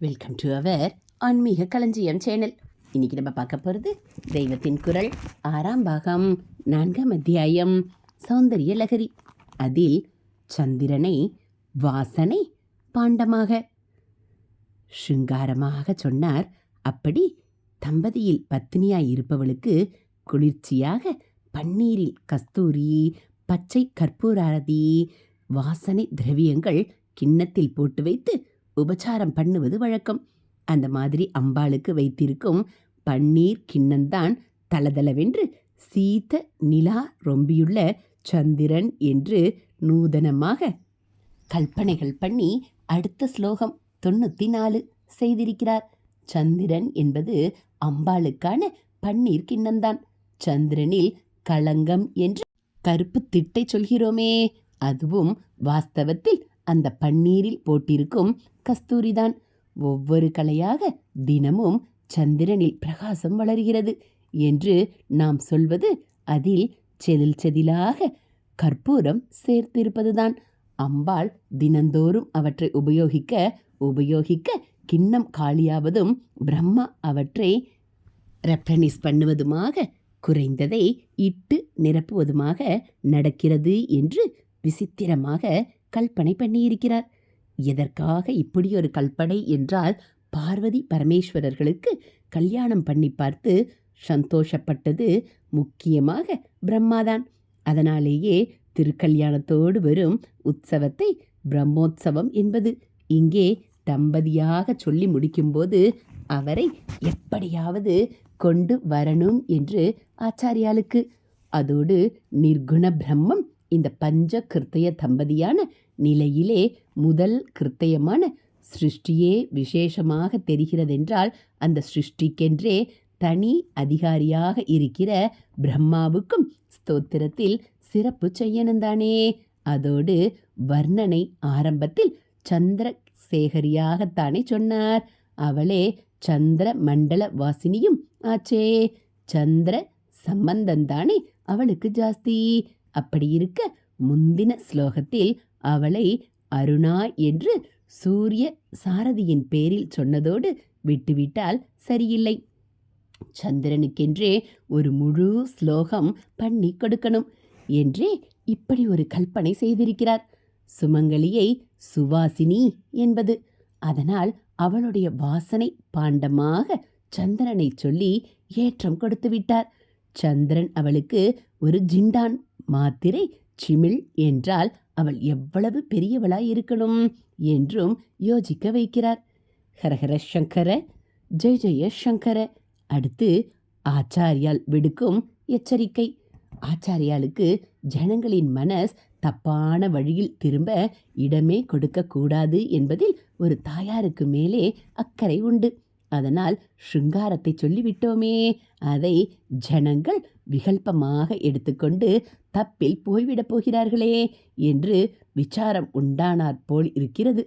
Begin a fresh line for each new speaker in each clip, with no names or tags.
Welcome to our ஆன்மீக களஞ்சியம் channel. இன்னைக்கு நம்ம பார்க்க போகிறது தெய்வத்தின் குரல் ஆறாம் பாகம் நான்காம் அத்தியாயம் சௌந்தரிய லகரி. அதில் சந்திரனை வாசனை பாண்டமாக. ஷிங்காரமாக சொன்னார் அப்படி தம்பதியில் பத்தினியாய் இருப்பவளுக்கு குளிர்ச்சியாக பன்னீரில் கஸ்தூரி பச்சை கற்பூராரதி வாசனை திரவியங்கள் கிண்ணத்தில் போட்டு வைத்து உபச்சாரம் பண்ணுவது வழக்கம். அந்த மாதிரி அம்பாளுக்கு வைத்திருக்கும் பன்னீர் கிண்ணந்தான் தளதளவென்று சீத நிலா ரொம்பியுள்ள சந்திரன் என்று நூதனமாக கல்பனைகள் பண்ணி அடுத்த ஸ்லோகம் தொண்ணூற்றி நாலு செய்திருக்கிறார். சந்திரன் என்பது அம்பாளுக்கான பன்னீர் கிண்ணந்தான். சந்திரனில் களங்கம் என்று கருப்பு திட்டை சொல்கிறோமே அதுவும் வாஸ்தவத்தில் அந்த பன்னீரில் போட்டிருக்கும் கஸ்தூரிதான் ஒவ்வொரு கலையாக தினமும் சந்திரனில் பிரகாசம் வளர்கிறது என்று நாம் சொல்வது அதில் செதில் செதிலாக கற்பூரம் சேர்த்திருப்பதுதான். அம்பாள் தினந்தோறும் அவற்றை உபயோகிக்க உபயோகிக்க கிண்ணம் காலியாவதும் பிரம்மா அவற்றை ரெப்டனிஸ் பண்ணுவதுமாக குறைந்ததை இட்டு நிரப்புவதுமாக நடக்கிறது என்று விசித்திரமாக கல்பனை பண்ணியிருக்கிறார். எதற்காக இப்படி ஒரு கல்பனை என்றால் பார்வதி பரமேஸ்வரர்களுக்கு கல்யாணம் பண்ணி பார்த்து சந்தோஷப்பட்டது முக்கியமாக பிரம்மாதான். அதனாலேயே திருக்கல்யாணத்தோடு வரும் உற்சவத்தை பிரம்மோற்சவம் என்பது. இங்கே தம்பதியாக சொல்லி முடிக்கும்போது அவரை எப்படியாவது கொண்டு வரணும் என்று ஆச்சாரியாளுக்கு. அதோடு நிர்குண பிரம்மம் இந்த பஞ்ச கிருத்தய தம்பதியான நிலையிலே முதல் கிருத்தயமான சிருஷ்டியே விசேஷமாக தெரிகிறதென்றால் அந்த சிருஷ்டிக்கென்றே தனி அதிகாரியாக இருக்கிற பிரம்மாவுக்கும் ஸ்தோத்திரத்தில் சிறப்பு செய்யணுந்தானே. அதோடு வர்ணனை ஆரம்பத்தில் சந்திர சேகரியாகத்தானே சொன்னார். அவளே சந்திர மண்டல வாசினியும் ஆச்சே. சந்திர சம்பந்தந்தானே அவளுக்கு ஜாஸ்தி. அப்படி இருக்க முந்தின ஸ்லோகத்தில் அவளை அருணா என்று சூரிய சாரதியின் பேரில் சொன்னதோடு விட்டுவிட்டால் சரியில்லை. சந்திரனுக்கென்றே ஒரு முழு ஸ்லோகம் பண்ணி கொடுக்கணும் என்றே இப்படி ஒரு கல்பனை செய்திருக்கிறார். சுமங்கலியை சுவாசினி என்பது. அதனால் அவளுடைய வாசனை பாண்டமாக சந்திரனை சொல்லி ஏற்றம் கொடுத்து விட்டார். சந்திரன் அவளுக்கு ஒரு ஜிண்டான். மாத்திரை சிமிழ் என்றால் அவள் எவ்வளவு பெரியவளாய் இருக்கணும் என்றும் யோசிக்க வைக்கிறார். ஹரஹர சங்கர ஜெய ஜெய சங்கர. அடுத்து ஆச்சாரியால் விடுக்கும் எச்சரிக்கை. ஆச்சாரியாளுக்கு ஜனங்களின் மனஸ் தப்பான வழியில் திரும்ப இடமே கொடுக்கக்கூடாது என்பதில் ஒரு தாயாருக்கு மேலே அக்கறை உண்டு. அதனால் சிருங்காரத்தை சொல்லிவிட்டோமே. அதை ஜனங்கள் விகல்பமாக எடுத்துக்கொண்டு தப்பில் போய்விடப் போகிறார்களே என்று விசாரம் உண்டானாற் போல் இருக்கிறது.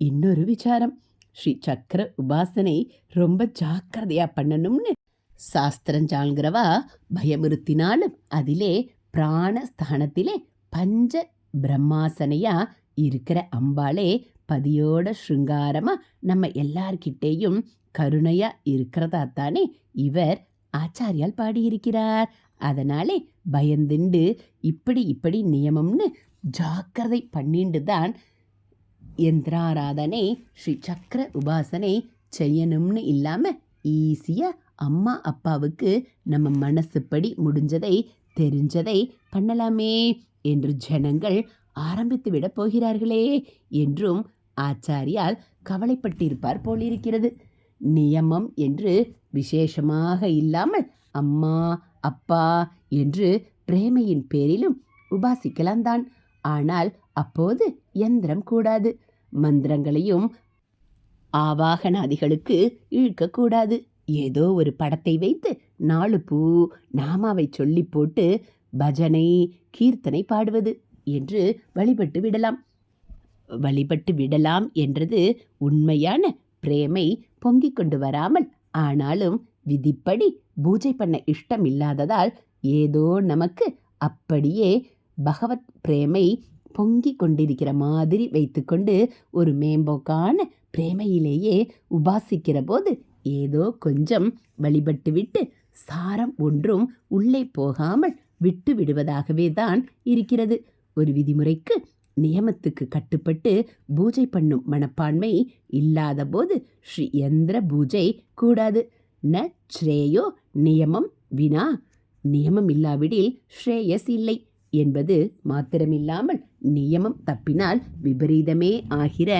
இன்னொரு விசாரம் ஸ்ரீ சக்கர உபாசனை ரொம்ப ஜாக்கிரதையா பண்ணணும்னு. சாஸ்திரஞ்சாங்கிறவா பயமுறுத்தினாலும் அதிலே பிராண ஸ்தானத்திலே பஞ்ச பிரம்மாசனையா இருக்கிற அம்பாளே பதியோட ஸ்ருங்காரமா நம்ம எல்லார்கிட்டேயும் கருணையா இருக்கிறதா தானே இவர் ஆச்சாரியால் பாடியிருக்கிறார். அதனாலே பயந்துண்டு இப்படி இப்படி நியமம்னு ஜாக்கிரதை பண்ணிண்டு தான் யந்திராராதனை ஸ்ரீ சக்கர உபாசனை செய்யணும்னு இல்லாமல் ஈஸியாக அம்மா அப்பாவுக்கு நம்ம மனசுப்படி முடிஞ்சதை தெரிஞ்சதை பண்ணலாமே என்று ஜனங்கள் ஆரம்பித்து விட போகிறார்களே என்றும் ஆச்சாரியால் கவலைப்பட்டிருப்பார் போலிருக்கிறது. நியமம் என்று விசேஷமாக இல்லாமல் அம்மா அப்பா என்று பிரேமையின் பேரிலும் உபாசிக்கலாம் தான் ஆனால் அப்போது யந்திரம் கூடாது. மந்திரங்களையும் ஆவாகனாதிகளுக்கு இழுக்கக்கூடாது. ஏதோ ஒரு படத்தை வைத்து நாலு பூ நாமாவை சொல்லி போட்டு பஜனை கீர்த்தனை பாடுவது என்று வழிபட்டு விடலாம். வழிபட்டு விடலாம் என்றது உண்மையான பிரேமை பொங்கிக் கொண்டு வராமல் ஆனாலும் விதிப்படி பூஜை பண்ண இஷ்டம் இல்லாததால் ஏதோ நமக்கு அப்படியே பகவத் பிரேமை பொங்கிக் கொண்டிருக்கிற மாதிரி வைத்துக்கொண்டு ஒரு மேம்போக்கான பிரேமையிலேயே உபாசிக்கிற போது ஏதோ கொஞ்சம் வழிபட்டுவிட்டு சாரம் ஒன்றும் உள்ளே போகாமல் விட்டு விடுவதாகவே தான் இருக்கிறது. ஒரு விதிமுறைக்கு நியமத்துக்கு கட்டுப்பட்டு பூஜை பண்ணும் மனப்பான்மை இல்லாத போது ஸ்ரீயந்திர பூஜை கூடாது. ந ஸ்ரேயோ நியமம் வினா நியமம் இல்லாவிடில் ஸ்ரேயஸ் இல்லை என்பது மாத்திரமில்லாமல் நியமம் தப்பினால் விபரீதமே ஆகிற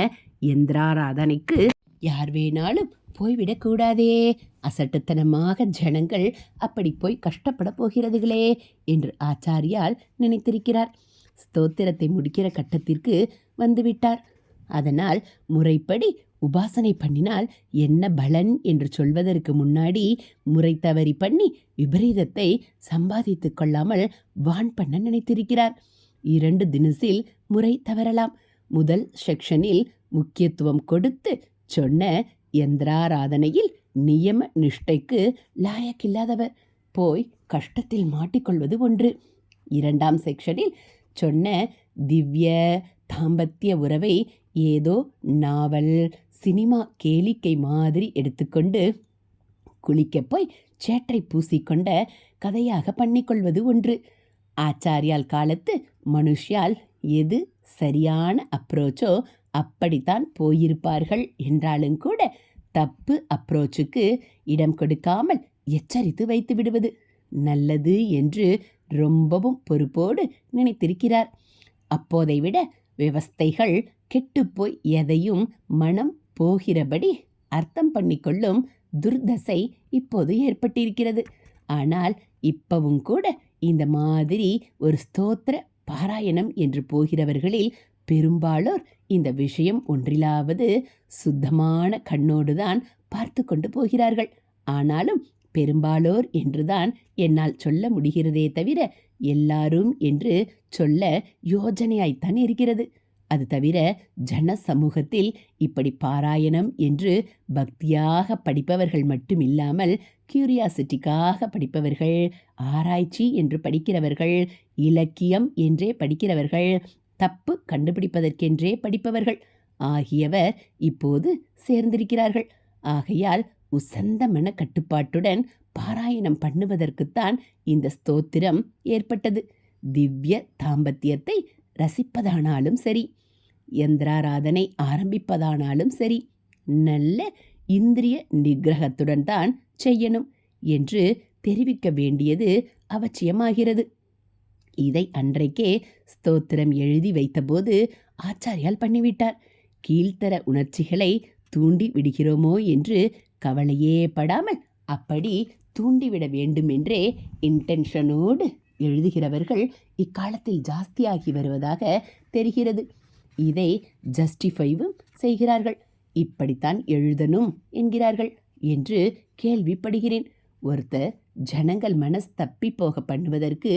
எந்திராராதனைக்கு யார் வேணாலும் போய்விடக்கூடாதே அசட்டுத்தனமாக ஜனங்கள் அப்படி போய் கஷ்டப்பட போகிறதுகளே என்று ஆச்சாரியால் நினைத்திருக்கிறார். ஸ்தோத்திரத்தை முடிக்கிற கட்டத்திற்கு வந்துவிட்டார். அதனால் முறைப்படி உபாசனை பண்ணினால் என்ன பலன் என்று சொல்வதற்கு முன்னாடி முறை தவறி பண்ணி விபரீதத்தை சம்பாதித்துக் கொள்ளாமல் வான் பண்ண நினைத்திருக்கிறார். இரண்டு தினசில் முறை தவறலாம். முதல் செக்ஷனில் முக்கியத்துவம் கொடுத்து சொன்ன எந்திராராதனையில் நியம நிஷ்டைக்கு லாயக்கில்லாதவர். போய் கஷ்டத்தில் மாட்டிக்கொள்வது ஒன்று. இரண்டாம் செக்ஷனில் சொன்ன திவ்ய தாம்பத்திய உறவை ஏதோ நாவல் சினிமா கேளிக்கை மாதிரி எடுத்துக்கொண்டு குளிக்கப் போய் சேற்றை பூசிக்கொண்ட கதையாக பண்ணிக்கொள்வது ஒன்று. ஆச்சாரியால் காலத்து மனுஷ்யால் எது சரியான அப்ரோச்சோ அப்படித்தான் போயிருப்பார்கள் என்றாலும் கூட தப்பு அப்ரோச்சுக்கு இடம் கொடுக்காமல் எச்சரித்து வைத்து விடுவது நல்லது என்று ரொம்பவும் பொறுப்போடு நினைத்திருக்கிறார். அப்போதை விட விவஸ்தைகள் கெட்டுப்போய் எதையும் மனம் போகிறபடி அர்த்தம் பண்ணிக்கொள்ளும் துர்தசை இப்போது ஏற்பட்டிருக்கிறது. ஆனால் இப்பவும் கூட இந்த மாதிரி ஒரு ஸ்தோத்திர பாராயணம் என்று போகிறவர்களில் பெரும்பாலோர் இந்த விஷயம் ஒன்றிலாவது சுத்தமான கண்ணோடுதான் பார்த்து கொண்டு போகிறார்கள். ஆனாலும் பெரும்பாலோர் என்றுதான் என்னால் சொல்ல முடிகிறதே தவிர எல்லாரும் என்று சொல்ல யோஜனையாய்த்தான் இருக்கிறது. அது தவிர ஜன சமூகத்தில் இப்படி பாராயணம் என்று பக்தியாக படிப்பவர்கள் மட்டும் இல்லாமல் கியூரியாசிட்டிக்காக படிப்பவர்கள் ஆராய்ச்சி என்று படிக்கிறவர்கள் இலக்கியம் என்றே படிக்கிறவர்கள் தப்பு கண்டுபிடிப்பதற்கென்றே படிப்பவர்கள் ஆகியவர் இப்போது சேர்ந்திருக்கிறார்கள். ஆகையால் உசந்த மன கட்டுப்பாட்டுடன் பாராயணம் பண்ணுவதற்குத்தான் இந்த ஸ்தோத்திரம் ஏற்பட்டது. திவ்ய தாம்பத்தியத்தை ரசிப்பதானாலும் சரி யந்திராராதனை ஆரம்பிப்பதானாலும் சரி நல்ல இந்திரிய நிகிரகத்துடன் தான் செய்யணும் என்று தெரிவிக்க வேண்டியது அவசியமாகிறது. இதை அன்றைக்கே ஸ்தோத்திரம் எழுதி வைத்தபோது ஆச்சாரியால் பண்ணிவிட்டார். கீழ்த்தர உணர்ச்சிகளை தூண்டி விடுகிறோமோ என்று கவலையே படாமல் அப்படி தூண்டிவிட வேண்டுமென்றே இன்டென்ஷனோடு எழுதுகிறவர்கள் இக்காலத்தில் ஜாஸ்தியாகி வருவதாக தெரிகிறது. இதை ஜஸ்டிஃபைவும் செய்கிறார்கள். இப்படித்தான் எழுதணும் என்கிறார்கள் என்று கேள்விப்படுகிறேன். ஒருத்தர் ஜனங்கள் மனஸ் தப்பி போக பண்ணுவதற்கு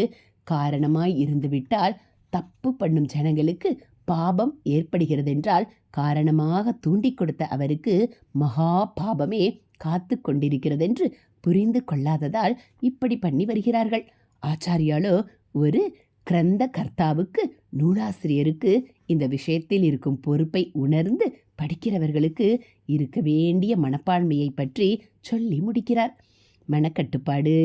காரணமாய் இருந்துவிட்டால் தப்பு பண்ணும் ஜனங்களுக்கு பாபம் ஏற்படுகிறதென்றால் காரணமாக தூண்டிக் கொடுத்த அவருக்கு மகா பாபமே காத்து கொண்டிருக்கிறதென்று புரிந்து கொள்ளாததால் இப்படி பண்ணி வருகிறார்கள். ஆச்சாரியாலோ ஒரு கிரந்த கர்த்தாவுக்கு நூலாசிரியருக்கு இந்த விஷயத்தில் இருக்கும் பொறுப்பை உணர்ந்து படிக்கிறவர்களுக்கு இருக்க வேண்டிய மனப்பான்மையை பற்றி சொல்லி முடிக்கிறார். மனக்கட்டுப்பாடு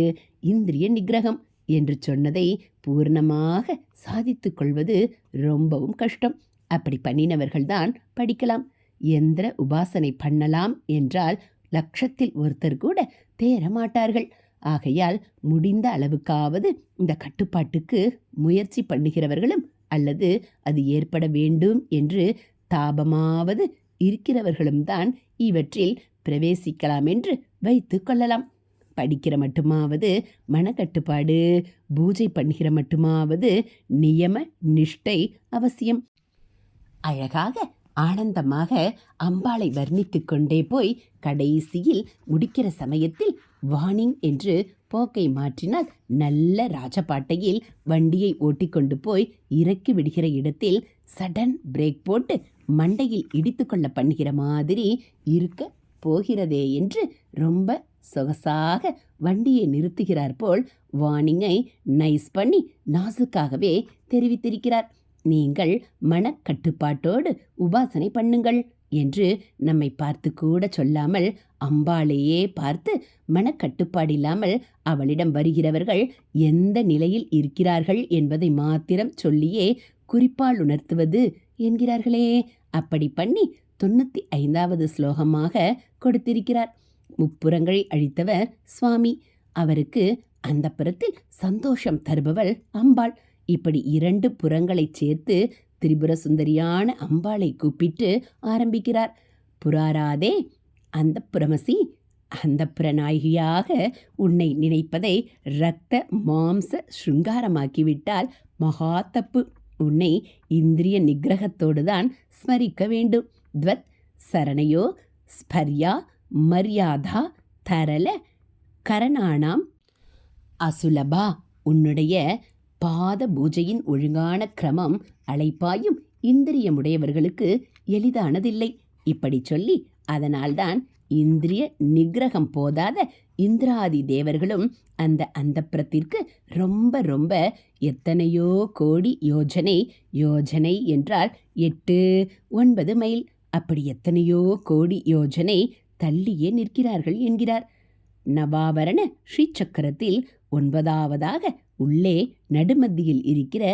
இந்திரிய நிகிரகம் என்று சொன்னதை பூர்ணமாக சாதித்து கொள்வது ரொம்பவும் கஷ்டம். அப்படி பண்ணினவர்கள்தான் படிக்கலாம். எந்திர உபாசனை பண்ணலாம் என்றால் லட்சத்தில் ஒருத்தர் கூட தேர மாட்டார்கள் ஆகையால் முடிந்த அளவுக்காவது இந்த கட்டுப்பாட்டுக்கு முயற்சி பண்ணுகிறவர்களும் அல்லது அது ஏற்பட வேண்டும் என்று தாபமாவது இருக்கிறவர்களும் தான் இவற்றில் பிரவேசிக்கலாம் என்று வைத்து கொள்ளலாம். படிக்கிற மட்டுமாவது மனக்கட்டுப்பாடு பூஜை பண்ணுகிற மட்டுமாவது நியம நிஷ்டை அவசியம். அழகாக ஆனந்தமாக அம்பாளை வர்ணித்து கொண்டே போய் கடைசியில் முடிக்கிற சமயத்தில் வார்னிங் என்று போக்கை மாற்றினால் நல்ல ராஜபாட்டையில் வண்டியை ஓட்டிக்கொண்டு போய் இறக்கி விடுகிற இடத்தில் சடன் பிரேக் போட்டு மண்டையில் இடித்துக்கொள்ள பண்ணுகிற மாதிரி இருக்க போகிறதே என்று ரொம்ப சொகசாக வண்டியை நிறுத்துகிறார் போல் வார்னிங்கை நைஸ் பண்ணி நாசுக்காகவே தெரிவித்திருக்கிறார். நீங்கள் மனக்கட்டுப்பாட்டோடு உபாசனை பண்ணுங்கள். என்று நம்மை பார்த்து கூட சொல்லாமல் அம்பாளையே பார்த்து மனக்கட்டுப்பாடில்லாமல் அவளிடம் வருகிறவர்கள் எந்த நிலையில் இருக்கிறார்கள் என்பதை மாத்திரம் சொல்லியே குறிப்பால் உணர்த்துவது என்கிறார்களே. அப்படி பண்ணி தொண்ணூற்றி ஐந்தாவது ஸ்லோகமாக கொடுத்திருக்கிறார். முப்புறங்களை அழித்தவர் சுவாமி. அவருக்கு அந்த புறத்தில் சந்தோஷம் தருபவள் அம்பாள். இப்படி இரண்டு புறங்களைச் சேர்த்து திரிபுர சுந்தரியான அம்பாளை கூப்பிட்டு ஆரம்பிக்கிறார். புராராதே அந்த புறமசி அந்த புறநாயகியாக உன்னை நினைப்பதை இரத்த மாம்ச ஸ்ருங்காரமாக்கிவிட்டால் மகா தப்பு உன்னை இந்திரிய நிகிரகத்தோடு தான் ஸ்மரிக்க வேண்டும். துவத் சரணையோ ஸ்பர்யா மரியாதா தரல கரணானாம் அசுலபா உன்னுடைய பாத பூஜையின் ஒழுங்கான கிரமம் அழைப்பாயும் இந்திரியமுடையவர்களுக்கு எளிதானதில்லை. இப்படி சொல்லி அதனால்தான் இந்திரிய நிகிரகம் போதாத இந்திராதி தேவர்களும் அந்த அந்தப்புறத்திற்கு ரொம்ப ரொம்ப எத்தனையோ கோடி யோஜனை யோஜனை என்றால் எட்டு ஒன்பது மைல். அப்படி எத்தனையோ கோடி யோஜனை தள்ளியே நிற்கிறார்கள் என்கிறார். நவாவரண ஸ்ரீசக்கரத்தில் ஒன்பதாவதாக உள்ளே நடுமத்தியில் இருக்கிற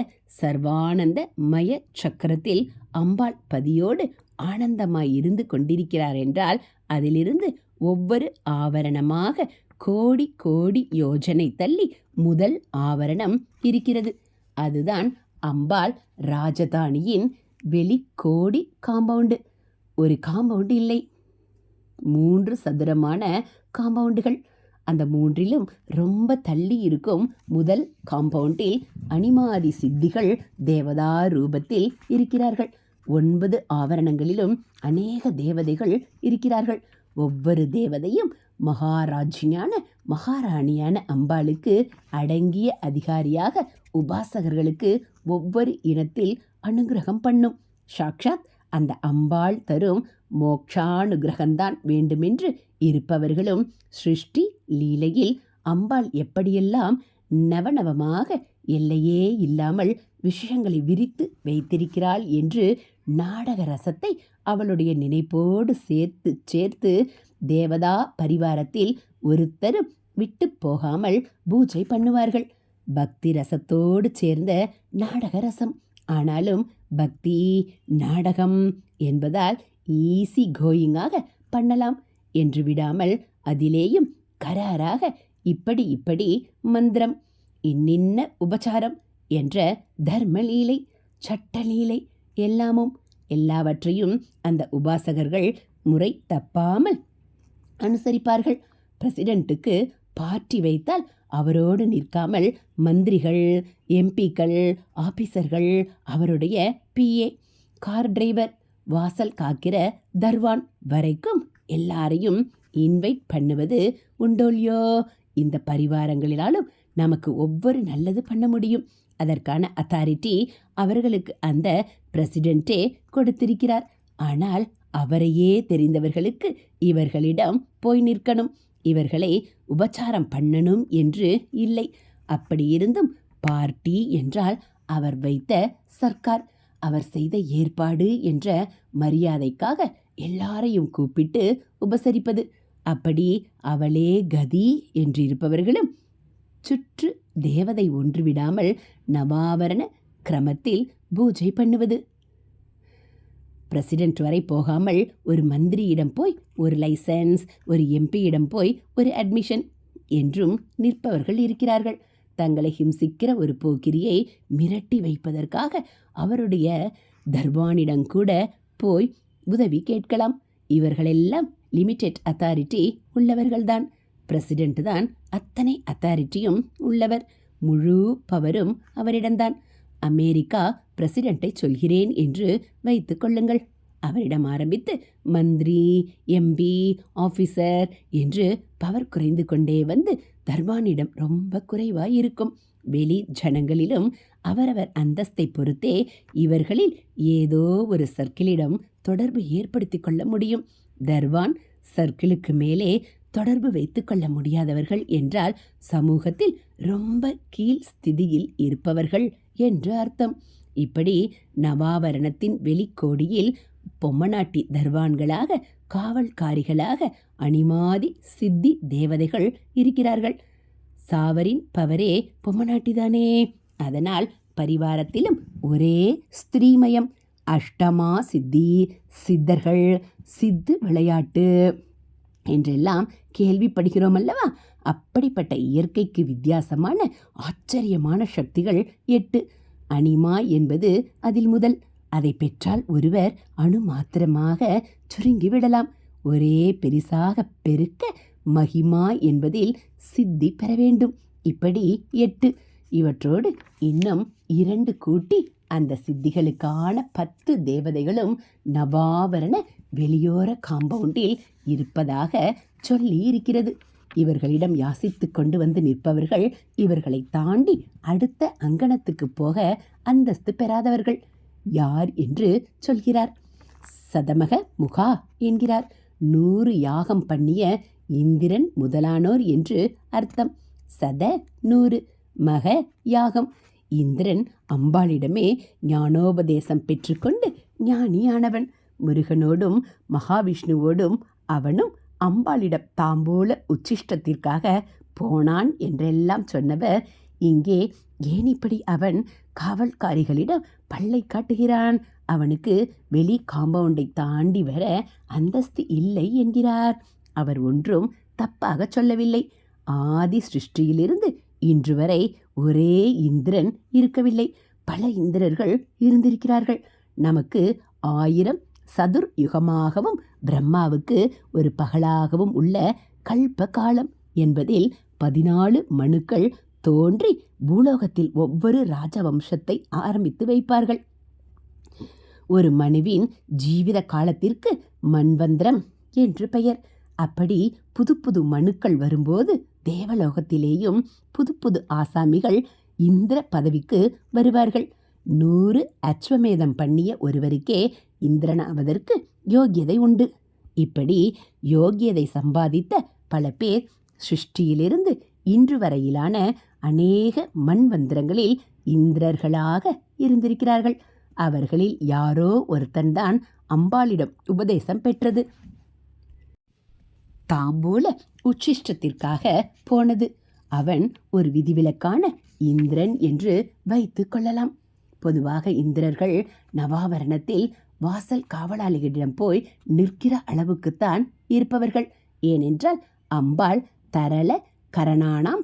சர்வானந்த மய சக்கரத்தில் அம்பாள் பதியோடு ஆனந்தமாய் இருந்து கொண்டிருக்கிறார் என்றால் அதிலிருந்து ஒவ்வொரு ஆவரணமாக கோடி கோடி யோஜனை தள்ளி முதல் ஆவரணம் இருக்கிறது. அதுதான் அம்பாள் ராஜதானியின் வெளிக்கோடி காம்பவுண்டு. ஒரு காம்பவுண்டு இல்லை. மூன்று சதுரமான காம்பவுண்டுகள். அந்த மூன்றிலும் ரொம்ப தள்ளி இருக்கும் முதல் காம்பவுண்டில் அனிமாதி சித்திகள் தேவதா ரூபத்தில் இருக்கிறார்கள். ஒன்பது ஆவரணங்களிலும் அநேக தேவதைகள் இருக்கிறார்கள். ஒவ்வொரு தேவதையும் மகாராஜியான மகாராணியான அம்பாளுக்கு அடங்கிய அதிகாரியாக உபாசகர்களுக்கு ஒவ்வொரு இனத்தில் அனுகிரகம் பண்ணும். சாக்ஷாத் அந்த அம்பாள் தரும் மோக்ஷானுகிரகம்தான் வேண்டுமென்று இருப்பவர்களும் சிருஷ்டி லீலையில் அம்பாள் எப்படியெல்லாம் நவநவமாக எல்லையே இல்லாமல் விஷயங்களை விரித்து வைத்திருக்கிறாள் என்று நாடக ரசத்தை அவளுடைய நினைப்போடு சேர்த்து சேர்த்து தேவதா பரிவாரத்தில் ஒருத்தரும் விட்டு போகாமல் பூஜை பண்ணுவார்கள். பக்தி ரசத்தோடு சேர்ந்த நாடக ரசம். ஆனாலும் பக்தி நாடகம் என்பதால் ஈஸி கோயிங்காக பண்ணலாம். என்று விடாமல் அதிலேயும் கராராக இப்படி இப்படி மந்திரம் இன்னின்ன உபச்சாரம் என்ற தர்மலீலை சட்டலீலை எல்லாமும் எல்லாவற்றையும் அந்த உபாசகர்கள் முறை தப்பாமல் அனுசரிப்பார்கள். பிரசிடெண்ட்டுக்கு பார்ட்டி வைத்தால் அவரோடு நிற்காமல் மந்திரிகள் எம்பிக்கள் ஆபீசர்கள் அவருடைய பிஏ கார் டிரைவர் வாசல் காக்கிற தர்வான் வரைக்கும் எல்லாரையும் இன்வைட் பண்ணுவது உண்டோல்யோ இந்த பரிவாரங்களினாலும் நமக்கு ஒவ்வொரு நல்லது பண்ண முடியும். அதற்கான அத்தாரிட்டி அவர்களுக்கு அந்த பிரசிடென்ட்டே கொடுத்திருக்கிறார். ஆனால் அவரையே தெரிந்தவர்களுக்கு இவர்களிடம் போய் நிற்கணும். இவர்களை உபச்சாரம் பண்ணணும் என்று இல்லை. அப்படியிருந்தும் பார்ட்டி என்றால் அவர் வைத்த சர்க்கார். அவர் செய்த ஏற்பாடு என்ற மரியாதைக்காக எல்லாரையும் கூப்பிட்டு உபசரிப்பது. அப்படி அவளே கதி என்றிருப்பவர்களும் சுற்று தேவதை ஒன்று விடாமல் நவாவரண கிரமத்தில் பூஜை பண்ணுவது. பிரசிடென்ட் வரை போகாமல் ஒரு மந்திரியிடம் போய் ஒரு லைசன்ஸ் ஒரு எம்பியிடம் போய் ஒரு அட்மிஷன் என்றும் நிற்பவர்கள் இருக்கிறார்கள். தங்களை ஹிம்சிக்கிற ஒரு போக்கிரியை மிரட்டி வைப்பதற்காக அவருடைய தர்பானிடம் கூட போய் உதவி கேட்கலாம். இவர்களெல்லாம் லிமிடெட் அத்தாரிட்டி உள்ளவர்கள்தான் பிரசிடென்ட் தான் அத்தனை அத்தாரிட்டியும் உள்ளவர். முழு பவரும் அவரிடம்தான் அமெரிக்கா பிரசிடென்ட்டை சொல்கிறேன் என்று வைத்து கொள்ளுங்கள். அவரிடம் ஆரம்பித்து மந்திரி எம்பி ஆஃபீஸர் என்று பவர் குறைந்து கொண்டே வந்து தர்பானிடம் ரொம்ப குறைவாய் இருக்கும். வெளி ஜனங்களிலும் அவரவர் அந்தஸ்தை பொறுத்தே இவர்களில் ஏதோ ஒரு சர்க்கிளிடம் தொடர்பு ஏற்படுத்தி கொள்ள முடியும். தர்வான் சர்க்கிளுக்கு மேலே தொடர்பு வைத்துக்கொள்ள முடியாதவர்கள் என்றால் சமூகத்தில் ரொம்ப கீழ் ஸ்திதியில் இருப்பவர்கள் என்று அர்த்தம். இப்படி நவாவரணத்தின் வெளிக்கோடியில் பொம்மநாட்டி தர்வான்களாக காவல்காரிகளாக அணிமாதி சித்தி தேவதைகள் இருக்கிறார்கள். சாவரின் பவரே பொம்மநாட்டிதானே. அதனால் பரிவாரத்திலும் ஒரே ஸ்திரீமயம். அஷ்டமா சித்தி சித்தர்கள் சித்து விளையாட்டு என்றெல்லாம் கேள்விப்படுகிறோம் அல்லவா? அப்படிப்பட்ட இயற்கைக்கு வித்தியாசமான ஆச்சரியமான சக்திகள் எட்டு. அனிமா என்பது அதில் முதல். அதை பெற்றால் ஒருவர் அணு மாத்திரமாக சுருங்கி விடலாம். ஒரே பெரிசாக பெருக்க மகிமா என்பதில் சித்தி பெற வேண்டும். இப்படி எட்டு. இவற்றோடு இன்னும் இரண்டு கூட்டி அந்த சித்திகளுக்கான பத்து தேவதைகளும் நவாவரண வெளியோர காம்பவுண்டில் இருப்பதாக சொல்லி இருக்கிறது இவர்களிடம் யாசித்து கொண்டு வந்து நிற்பவர்கள் இவர்களை தாண்டி அடுத்த அங்கணத்துக்கு போக அந்தஸ்து பெறாதவர்கள். யார் என்று சொல்கிறார். சதமக முகா என்கிறார். நூறு யாகம் பண்ணிய இந்திரன் முதலானோர் என்று அர்த்தம். சத நூறு மக யாகம். இந்திரன் அம்பாளிடமே ஞானோபதேசம் பெற்றுக்கொண்டு ஞானியானவன். முருகனோடும் மகாவிஷ்ணுவோடும் அவனும் அம்பாளிடம் தாம்போல உச்சிஷ்டத்திற்காக போனான் என்றெல்லாம் சொன்னவர். இங்கே ஏன் இப்படி அவன் காவல்காரிகளிடம் பல்லை காட்டுகிறான்? அவனுக்கு வெளி காம்பவுண்டை தாண்டி வர அந்தஸ்து இல்லை என்கிறார். அவர் ஒன்றும் தப்பாக சொல்லவில்லை. ஆதி சிருஷ்டியிலிருந்து இன்று வரை ஒரே இந்திரன் இருக்கவில்லை. பல இந்திரர்கள் இருந்திருக்கிறார்கள். நமக்கு ஆயிரம் சதுர் யுகமாகவும் பிரம்மாவுக்கு ஒரு பகலாகவும் உள்ள கல்ப காலம் என்பதில் பதினாலு மனுக்கள் தோன்றி பூலோகத்தில் ஒவ்வொரு ராஜவம்சத்தை ஆரம்பித்து வைப்பார்கள். ஒரு மனுவின் ஜீவித காலத்திற்கு மன்வந்திரம் என்று பெயர். அப்படி புது புது மனுக்கள் வரும்போது தேவலோகத்திலேயும் புது புது ஆசாமிகள் இந்திர பதவிக்கு வருவார்கள். நூறு அஸ்வமேதம் பண்ணிய ஒருவருக்கே இந்திரனாவதற்கு யோகியதை உண்டு. இப்படி யோகியதை சம்பாதித்த பல பேர் சிருஷ்டியிலிருந்து இன்று வரையிலான அநேக மண்வந்திரங்களில் இந்திரர்களாக இருந்திருக்கிறார்கள். அவர்களில் யாரோ ஒருத்தன்தான் அம்பாளிடம் உபதேசம் பெற்றது. தாம்பூல உச்சிஷ்டத்திற்காக போனது. அவன் ஒரு விதிவிலக்கான இந்திரன் என்று வைத்து கொள்ளலாம். பொதுவாக இந்திரர்கள் நவாவரணத்தில் வாசல் காவலாளிகளிடம் போய் நிற்கிற அளவுக்குத்தான் இருப்பவர்கள். ஏனென்றால் அம்பாள் தரல கரணானாம்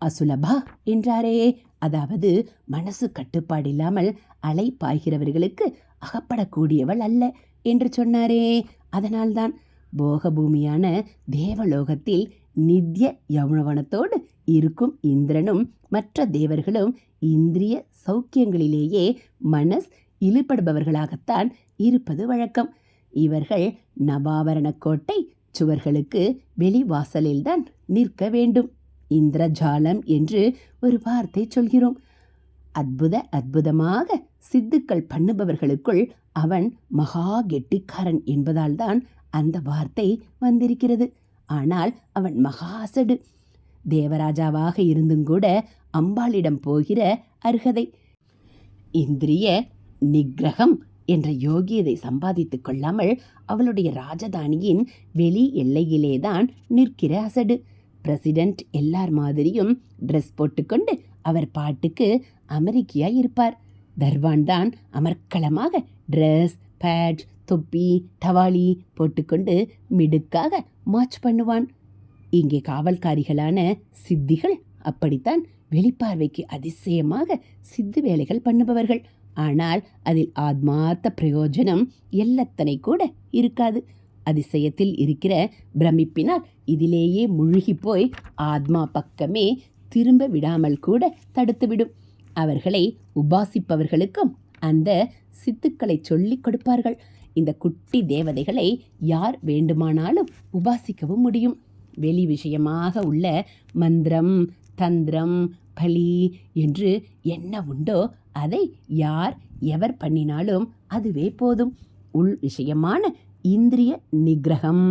அசுலபா என்றாரே. அதாவது மனசு கட்டுப்பாடில்லாமல் அலை பாய்கிறவர்களுக்கு அகப்படக்கூடியவள் அல்ல என்று சொன்னாரே. அதனால்தான் போகபூமியான தேவலோகத்தில் நித்ய யௌனவனத்தோடு இருக்கும் இந்திரனும் மற்ற தேவர்களும் இந்திரிய சௌக்கியங்களிலேயே மனஸ் இழுபடுபவர்களாகத்தான் இருப்பது வழக்கம். இவர்கள் நவாவரண கோட்டை சுவர்களுக்கு வெளிவாசலில்தான் நிற்க வேண்டும். இந்திரஜாலம் என்று ஒரு வார்த்தை சொல்கிறோம். அற்புத அற்புதமாக சித்துக்கள் பண்ணுபவர்களுக்குள் அவன் மகா கெட்டிக்காரன் என்பதால்தான் அந்த வார்த்தை வந்திருக்கிறது. ஆனால் அவன் மகாசடு தேவராஜாவாக இருந்தும் கூட அம்பாளிடம் போகிற அருகதை. இந்திரிய நிகிரகம் என்ற யோகியதை சம்பாதித்துக் கொள்ளாமல் அவளுடைய ராஜதானியின் வெளி எல்லையிலேதான் நிற்கிற அசடு. பிரசிடென்ட் எல்லார் மாதிரியும் ட்ரெஸ் போட்டுக்கொண்டு அவர் பாட்டுக்கு அமெரிக்கையா இருப்பார். தர்வான் தான் அமர்க்களமாக ட்ரெஸ் பேட் தொப்பி டவாலி போட்டுக்கொண்டு மிடுக்காக மார்ச் பண்ணுவான். இங்கே காவல்காரிகளான சித்திகள் அப்படித்தான் வெளிப்பார்வைக்கு அதிசயமாக சித்து வேலைகள் பண்ணுபவர்கள். ஆனால் அதில் ஆத்மார்த்த பிரயோஜனம் எல்லத்தனை கூட இருக்காது. அதிசயத்தில் இருக்கிற பிரமிப்பினால் இதிலேயே முழுகி போய் ஆத்மா பக்கமே திரும்ப விடாமல் கூட தடுத்துவிடும் அவர்களை உபாசிப்பவர்களுக்கும் அந்த சித்துக்களை சொல்லிக் கொடுப்பார்கள். இந்த குட்டி தேவதைகளை யார் வேண்டுமானாலும் உபாசிக்கவும் முடியும். வெளி விஷயமாக உள்ள மந்திரம் தந்திரம் பலி என்று என்ன உண்டோ அதை யார் எவர் பண்ணினாலும் அதுவே போதும். உள் விஷயமான இந்திரிய நிகிரகம்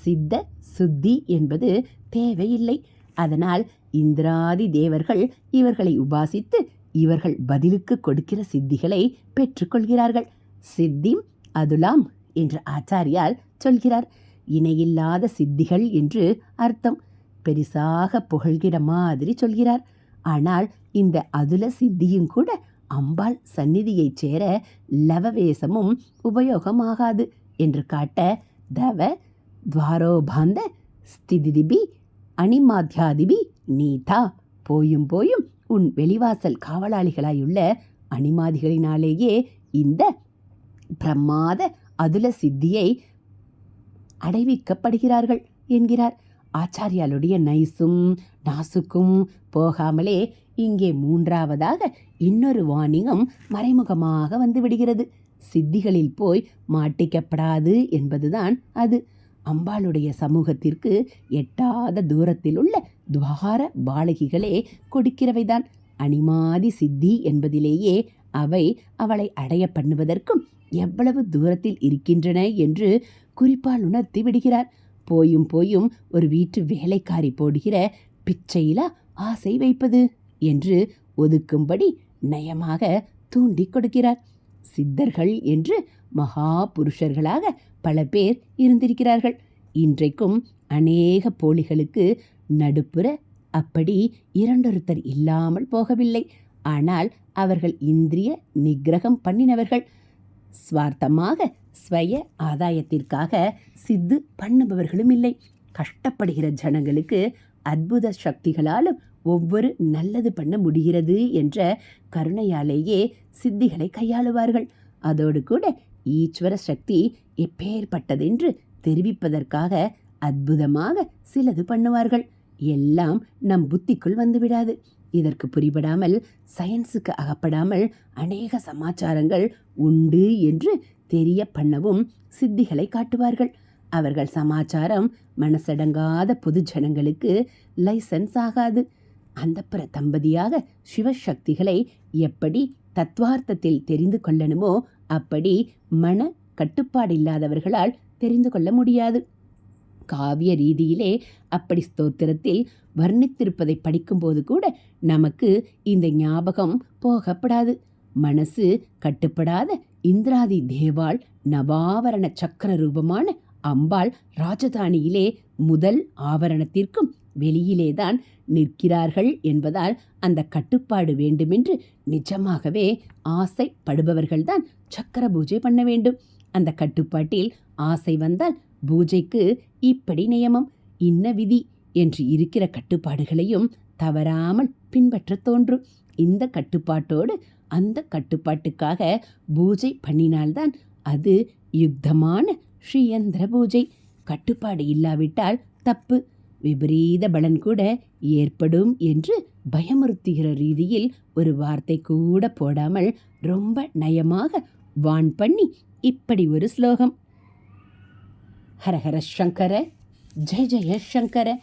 சித்த சுத்தி என்பது தேவையில்லை. அதனால் இந்திராதி தேவர்கள் இவர்களை உபாசித்து இவர்கள் பதிலுக்கு கொடுக்கிற சித்திகளை பெற்றுக்கொள்கிறார்கள் சித்தி அதுலாம் என்று ஆச்சாரியால் சொல்கிறார். இணையில்லாத சித்திகள் என்று அர்த்தம். பெரிசாக புகழ்கிற மாதிரி சொல்கிறார். ஆனால் இந்த அதுல சித்தியும் கூட அம்பாள் சந்நிதியைச் சேர லவவேசமும் உபயோகமாகாது என்று காட்ட தவ துவாரோபாந்த ஸ்திதிதிபி அணிமாத்தியாதிபி நீதா போயும் போயும் உன் வெளிவாசல் காவலாளிகளாயுள்ள அணிமாதிகளினாலேயே இந்த பிரமாத அதுல சித்தியை அடைவிக்கப்படுகிறார்கள் என்கிறார். ஆச்சாரியாளுடைய நைஸும் நாசுக்கும் போகாமலே இங்கே மூன்றாவதாக இன்னொரு வாணிகம் மறைமுகமாக வந்து விடுகிறது. சித்திகளில் போய் மாட்டிக்கப்படாது என்பதுதான் அது. அம்பாளுடைய சமூகத்திற்கு எட்டாத தூரத்தில் உள்ள துவார பாலகிகளே கொடுக்கிறவைதான். அணிமாதி சித்தி என்பதிலேயே அவை அவளை அடைய பண்ணுவதற்கும் எவ்வளவு தூரத்தில் இருக்கின்றன என்று குறிப்பால் உணர்த்தி விடுகிறார். போயும் போயும் ஒரு வீட்டு வேலைக்காரி போடுகிற பிச்சையில ஆசை வைப்பது என்று ஒதுக்கும்படி நயமாக தூண்டி கொடுக்கிறார். சித்தர்கள் என்று மகா புருஷர்களாக பல பேர் இருந்திருக்கிறார்கள். இன்றைக்கும் அநேக போலிகளுக்கு நடுப்புற அப்படி இரண்டொருத்தர் இல்லாமல் போகவில்லை. ஆனால் அவர்கள் இந்திரிய நிகிரகம் பண்ணினவர்கள். ஸ்வார்த்தமாக ஸ்வய ஆதாயத்திற்காக சித்து பண்ணுபவர்களும் இல்லை. கஷ்டப்படுகிற ஜனங்களுக்கு அற்புத சக்திகளாலும் ஒவ்வொரு நல்லது பண்ண முடிகிறது என்ற கருணையாலேயே சித்திகளை கையாளுவார்கள். அதோடு கூட ஈஸ்வர சக்தி எப்பேற்பட்டதென்று தெரிவிப்பதற்காக அற்புதமாக சிலது பண்ணுவார்கள். எல்லாம் நம் புத்திக்குள் வந்துவிடாது இதற்கு புரிபடாமல் சயின்ஸுக்கு அகப்படாமல் அநேக சமாச்சாரங்கள் உண்டு என்று தெரிய பண்ணவும் சித்திகளை காட்டுவார்கள். அவர்கள் சமாச்சாரம் மனசடங்காத பொது ஜனங்களுக்கு லைசன்ஸ் ஆகாது அந்தப்புற தம்பதியாக சிவசக்திகளை எப்படி தத்வார்த்தத்தில் தெரிந்து கொள்ளணுமோ அப்படி மன கட்டுப்பாடு இல்லாதவர்களால் தெரிந்து கொள்ள முடியாது. காவிய ரீதியிலே அப்படி ஸ்தோத்திரத்தில் வர்ணித்திருப்பதை படிக்கும்போது கூட நமக்கு இந்த ஞாபகம் போகப்படாது. மனசு கட்டுப்படாத இந்திராதி தேவாள் நவாவரண சக்கர ரூபமான அம்பாள் ராஜதானியிலே முதல் ஆவரணத்திற்கும் வெளியிலேதான் நிற்கிறார்கள் என்பதால் அந்த கட்டுப்பாடு வேண்டுமென்று நிஜமாகவே ஆசைப்படுபவர்கள்தான் சக்கர பூஜை பண்ண வேண்டும். அந்த கட்டுப்பாட்டில் ஆசை வந்தால் பூஜைக்கு இப்படி நியமம். இன்ன விதி. என்று இருக்கிற கட்டுப்பாடுகளையும் தவறாமல் பின்பற்றத் தோன்றும். இந்த கட்டுப்பாட்டோடு அந்த கட்டுப்பாட்டுக்காக பூஜை பண்ணினால்தான் அது யுக்தமான ஸ்ரீயந்திர பூஜை. கட்டுப்பாடு இல்லாவிட்டால் தப்பு. விபரீத பலன் கூட ஏற்படும் என்று பயமுறுத்துகிற ரீதியில் ஒரு வார்த்தை கூட போடாமல் ரொம்ப நயமாக வான் பண்ணி இப்படி ஒரு ஸ்லோகம். ஹரஹர சங்கர ஜெய ஜெய சங்கர.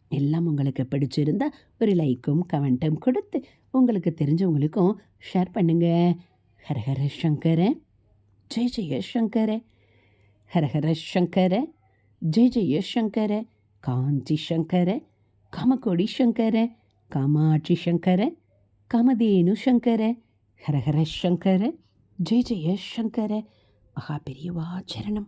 எல்லாம் உங்களுக்கு பிடிச்சிருந்தா ஒரு லைக்கும் கமெண்ட்டும் கொடுத்து உங்களுக்கு தெரிஞ்சவங்களுக்கும் ஷேர் பண்ணுங்க. ஹரஹர சங்கர. ஜெய ஜெய சங்கர. ஹரஹர சங்கர. ஜெய ஜெய சங்கர. காஞ்சி சங்கர. காமகோடி சங்கர. காமாட்சி சங்கர. காமதேனு சங்கர. ஹரஹர சங்கர. ஜெய ஜெய சங்கர. மகா பெரியவா சரணம்.